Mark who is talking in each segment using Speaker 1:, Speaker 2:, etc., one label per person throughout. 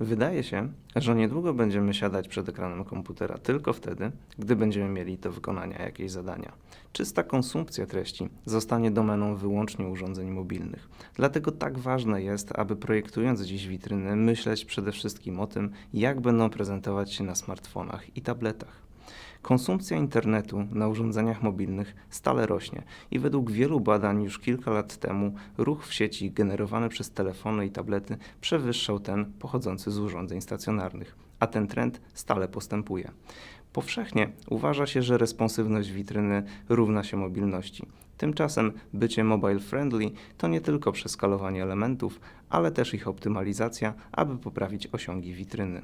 Speaker 1: Wydaje się, że niedługo będziemy siadać przed ekranem komputera tylko wtedy, gdy będziemy mieli do wykonania jakieś zadania. Czysta konsumpcja treści zostanie domeną wyłącznie urządzeń mobilnych. Dlatego tak ważne jest, aby projektując dziś witryny, myśleć przede wszystkim o tym, jak będą prezentować się na smartfonach i tabletach. Konsumpcja internetu na urządzeniach mobilnych stale rośnie i według wielu badań już kilka lat temu ruch w sieci generowany przez telefony i tablety przewyższał ten pochodzący z urządzeń stacjonarnych, a ten trend stale postępuje. Powszechnie uważa się, że responsywność witryny równa się mobilności. Tymczasem bycie mobile friendly to nie tylko przeskalowanie elementów, ale też ich optymalizacja, aby poprawić osiągi witryny.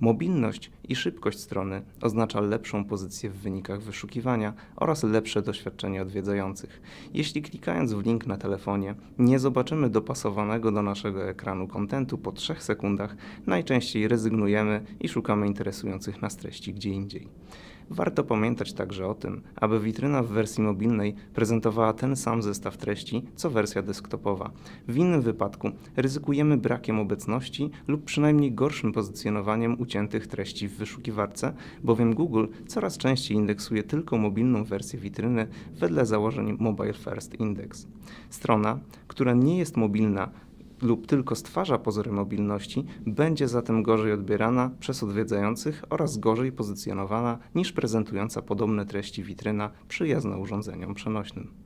Speaker 1: Mobilność i szybkość strony oznacza lepszą pozycję w wynikach wyszukiwania oraz lepsze doświadczenie odwiedzających. Jeśli klikając w link na telefonie nie zobaczymy dopasowanego do naszego ekranu kontentu po 3 sekundach, najczęściej rezygnujemy i szukamy interesujących nas treści gdzie indziej. Warto pamiętać także o tym, aby witryna w wersji mobilnej prezentowała ten sam zestaw treści, co wersja desktopowa. W innym wypadku ryzykujemy brakiem obecności lub przynajmniej gorszym pozycjonowaniem uciętych treści w wyszukiwarce, bowiem Google coraz częściej indeksuje tylko mobilną wersję witryny wedle założeń Mobile First Index. Strona, która nie jest mobilna, lub tylko stwarza pozory mobilności, będzie zatem gorzej odbierana przez odwiedzających oraz gorzej pozycjonowana niż prezentująca podobne treści witryna przyjazna urządzeniom przenośnym.